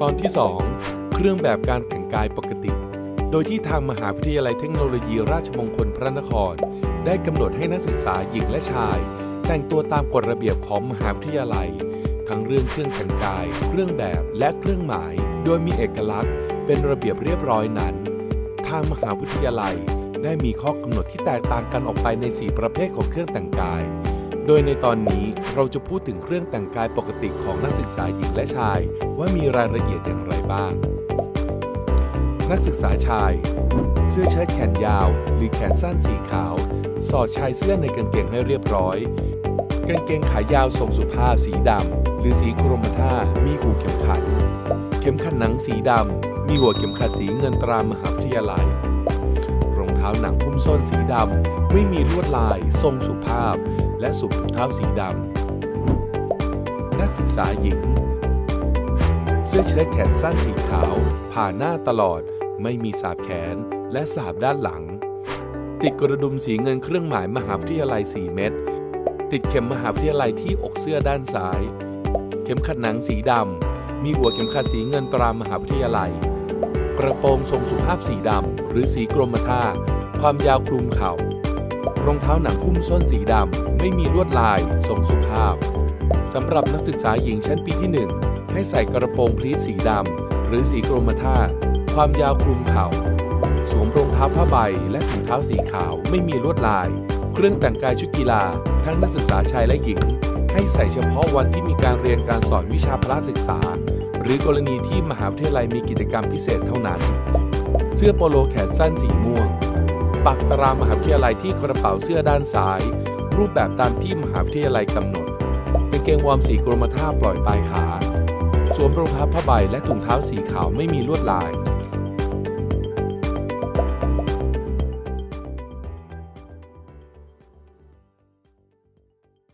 ตอนที่ 2 เครื่องแบบการแต่งกายปกติ โดยที่ทางมหาวิทยาลัยเทคโนโลยีราชมงคลพระนคร ได้กำหนดให้นักศึกษาหญิงและชาย แต่งตัวตามกฎระเบียบของมหาวิทยาลัย ทั้งเรื่องเครื่องแต่งกาย เครื่องแบบและเครื่องหมาย โดยมีเอกลักษณ์ เป็นระเบียบเรียบร้อยนั้น ทางมหาวิทยาลัยได้มีข้อกำหนดที่แตกต่างกันออกไปใน 4 ประเภทของเครื่องแต่งกาย โดยในตอนนี้เราจะพูดถึงเครื่องแต่งกายปกติของนักศึกษาหญิงและชาย ว่ามีรายละเอียดอย่างไรบ้าง นักศึกษาชาย เสื้อเชิ้ตแขนยาว หรือแขนสั้นสีขาว สอดชายเสื้อในกางเกงให้เรียบร้อย กางเกงขายาวทรงสุภาพสีดำหรือสีกรมท่ามีหูเข็มขัด เข็มขัดหนังสีดำมีหัวเข็มขัดสีเงินตรามหาวิทยาลัย เท้าหนังหุ้มส้นสีดำ ไม่มีลวดลาย ทรงสุภาพ และสวมถุงเท้าสีดำ นักศึกษาหญิง เสื้อเชิ้ตแขนสั้นสีขาว ผ่าหน้าตลอด ไม่มีสาบแขน และสาบด้านหลัง ติดกระดุมสีเงินเครื่องหมายมหาวิทยาลัย 4 เม็ด ติดเข็มมหาวิทยาลัยที่อกเสื้อด้านซ้าย เข็มขัดหนังสีดำ มีหัวเข็มขัดสีเงินตรามหาวิทยาลัย กระโปรงทรงสุภาพสีดำหรือสีกรมท่า ความยาวคลุมเข่ารองเท้าหนังหุ้มส้นสีดำไม่มีลวดลายทรงสุภาพสำหรับนักศึกษาหญิงชั้นปีที่ 1 ให้ใส่กระโปรงพลีทสีดำหรือสีกรมท่า ความยาวคลุมเข่า สวมรองเท้าผ้าใบและถุงเท้าสีขาวไม่มีลวดลาย เครื่องแต่งกายชุดกีฬา ทั้งนักศึกษาชายและหญิง ให้ใส่เฉพาะวันที่มีการเรียนการสอนวิชาพละศึกษา หรือกรณีที่มหาวิทยาลัยมีกิจกรรมพิเศษเท่านั้น เสื้อโปโลแขนสั้นสีม่วง ปักตารางมหาวิทยาลัยที่กระเป๋าเสื้อด้านซ้าย รูปแบบตามที่มหาวิทยาลัยกำหนดกางเกงวอร์มสีกรมท่าปล่อยปลายขา สวมรองเท้าผ้าใบและถุงเท้าสีขาวไม่มีลวดลาย